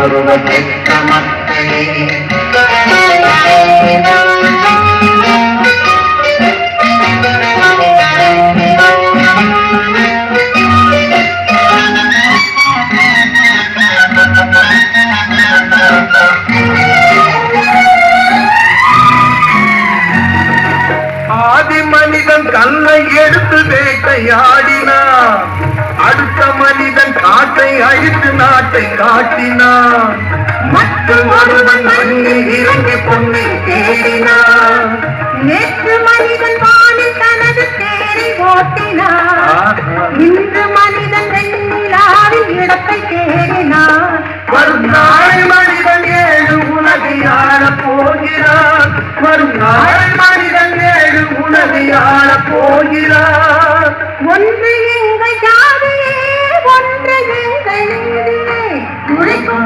ஒருவர் பெற்ற மக்களே ஆதி மனிதன் கண்ணை எடுத்து வேட்டையாடினான். நாட்டை அழித்து நாட்டை காட்டினான். மக்கள் ஒருவன் மண்ணில் இறங்கி பொண்ணை தேடினான். நேற்று மனிதன் வானில் தனது தேரை ஓட்டினான். இன்று மனிதன் வெண்ணிலாவில் இடத்தை தேடினான். வரும் நாள் மனிதன் ஏழு உலகை ஆளப் போகிறான். வரும் நாள் மனிதன் ஏழு உலகை ஆளப் போகிறான்.